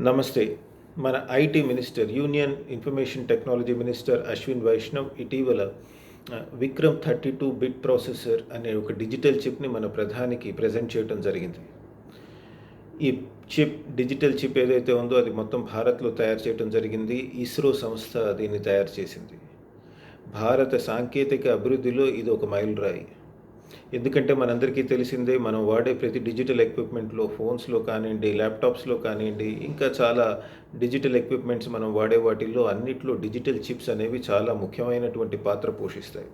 నమస్తే. మన IT minister union information technology minister Ashwin Vaishnaw ఇటీవల Vikram thirty two bit processor అనే ఒక డిజిటల్ చిప్ని మన ప్రధానికి ప్రజెంట్ చేయడం జరిగింది. ఈ చిప్ డిజిటల్ చిప్ ఏదైతే ఉందో అది మొత్తం భారత్లో తయారు చేయడం జరిగింది. ఇస్రో సంస్థ దీన్ని తయారు చేసింది. భారత సాంకేతిక అభివృద్ధిలో ఇది ఒక మైలురాయి. ఎందుకంటే మనందరికీ తెలిసిందే మనం వాడే ప్రతి డిజిటల్ ఎక్విప్మెంట్లో ఫోన్స్లో కానివ్వండి ల్యాప్టాప్స్లో కానివ్వండి ఇంకా చాలా డిజిటల్ ఎక్విప్మెంట్స్ మనం వాడే వాటిల్లో అన్నిట్లో డిజిటల్ చిప్స్ అనేవి చాలా ముఖ్యమైనటువంటి పాత్ర పోషిస్తాయి.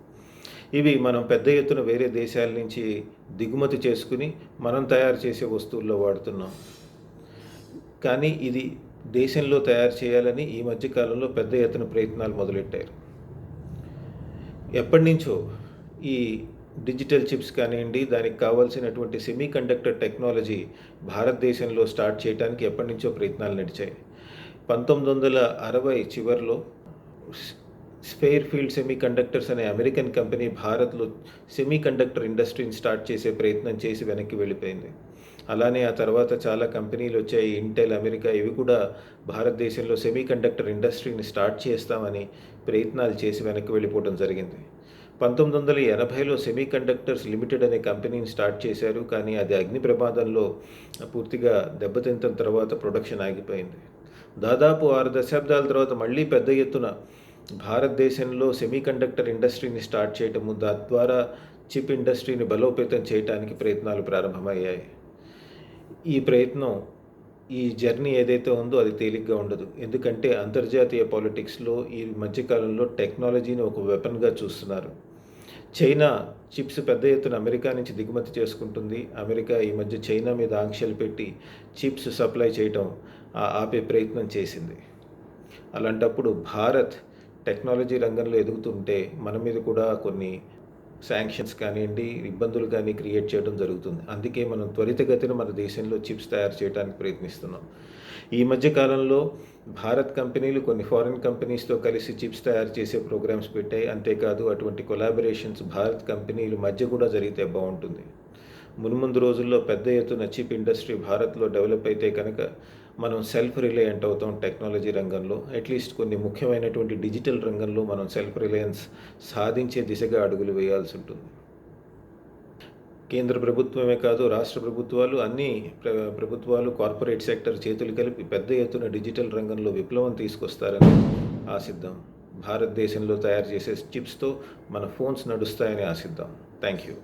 ఇవి మనం పెద్ద ఎత్తున వేరే దేశాల నుంచి దిగుమతి చేసుకుని మనం తయారు చేసే వస్తువుల్లో వాడుతున్నాం. కానీ ఇది దేశంలో తయారు చేయాలని ఈ మధ్యకాలంలో పెద్ద ఎత్తున ప్రయత్నాలు మొదలెట్టారు. ఎప్పటి నుంచో ఈ డిజిటల్ చిప్స్ కానివ్వండి దానికి కావాల్సినటువంటి సెమీ కండక్టర్ టెక్నాలజీ భారతదేశంలో స్టార్ట్ చేయడానికి ఎప్పటి నుంచో ప్రయత్నాలు నడిచాయి. పంతొమ్మిది వందల అరవై చివరిలో స్పేర్ ఫీల్డ్ సెమీ కండక్టర్స్ అనే అమెరికన్ కంపెనీ భారత్లో సెమీ కండక్టర్ ఇండస్ట్రీని స్టార్ట్ చేసే ప్రయత్నం చేసి వెనక్కి వెళ్ళిపోయింది. అలానే ఆ తర్వాత చాలా కంపెనీలు వచ్చాయి. ఇంటెల్ అమెరికా ఇవి కూడా భారతదేశంలో సెమీ కండక్టర్ ఇండస్ట్రీని స్టార్ట్ చేస్తామని ప్రయత్నాలు చేసి వెనక్కి వెళ్ళిపోవడం జరిగింది. పంతొమ్మిది వందల ఎనభైలో సెమీ కండక్టర్స్ లిమిటెడ్ అనే కంపెనీని స్టార్ట్ చేశారు కానీ అది అగ్ని ప్రమాదంలో పూర్తిగా దెబ్బతింటిన తర్వాత ప్రొడక్షన్ ఆగిపోయింది. దాదాపు ఆరు దశాబ్దాల తర్వాత మళ్ళీ పెద్ద ఎత్తున భారతదేశంలో సెమీ కండక్టర్ ఇండస్ట్రీని స్టార్ట్ చేయటము తద్వారా చిప్ ఇండస్ట్రీని బలోపేతం చేయడానికి ప్రయత్నాలు ప్రారంభమయ్యాయి. ఈ ప్రయత్నం ఈ జర్నీ ఏదైతే ఉందో అది తేలిగ్గా ఉండదు. ఎందుకంటే అంతర్జాతీయ పాలిటిక్స్లో ఈ మధ్యకాలంలో టెక్నాలజీని ఒక వెపన్గా చూస్తున్నారు. చైనా చిప్స్ పెద్ద ఎత్తున అమెరికా నుంచి దిగుమతి చేసుకుంటుంది. అమెరికా ఈ మధ్య చైనా మీద ఆంక్షలు పెట్టి చిప్స్ సప్లై చేయటం ఆ ఆపే ప్రయత్నం చేసింది. అలాంటప్పుడు భారత్ టెక్నాలజీ రంగంలో ఎదుగుతుంటే మన మీద కూడా కొన్ని శాంక్షన్స్ కానివ్వండి ఇబ్బందులు కానీ క్రియేట్ చేయడం జరుగుతుంది. అందుకే మనం త్వరితగతిన మన దేశంలో చిప్స్ తయారు చేయడానికి ప్రయత్నిస్తున్నాం. ఈ మధ్య కాలంలో భారత్ కంపెనీలు కొన్ని ఫారిన్ కంపెనీస్తో కలిసి చిప్స్ తయారు చేసే ప్రోగ్రామ్స్ పెట్టాయి. అంతేకాదు అటువంటి కొలాబరేషన్స్ భారత్ కంపెనీలు మధ్య కూడా జరిగితే బాగుంటుంది. మున్ముందు రోజుల్లో పెద్ద ఎత్తున చిప్ ఇండస్ట్రీ భారత్లో డెవలప్ అయితే కనుక మనం సెల్ఫ్ రిలయంట్ అవుతాం టెక్నాలజీ రంగంలో. అట్లీస్ట్ కొన్ని ముఖ్యమైనటువంటి డిజిటల్ రంగంలో మనం సెల్ఫ్ రిలయన్స్ సాధించే దిశగా అడుగులు వేయాల్సి ఉంటుంది. కేంద్ర ప్రభుత్వమే కాదు రాష్ట్ర ప్రభుత్వాలు అన్ని ప్ర ప్రభుత్వాలు కార్పొరేట్ సెక్టర్ చేతులు కలిపి పెద్ద ఎత్తున డిజిటల్ రంగంలో విప్లవం తీసుకొస్తారని ఆశిద్దాం. భారతదేశంలో తయారు చేసే చిప్స్తో మన ఫోన్స్ నడుస్తాయని ఆశిద్దాం. Thank you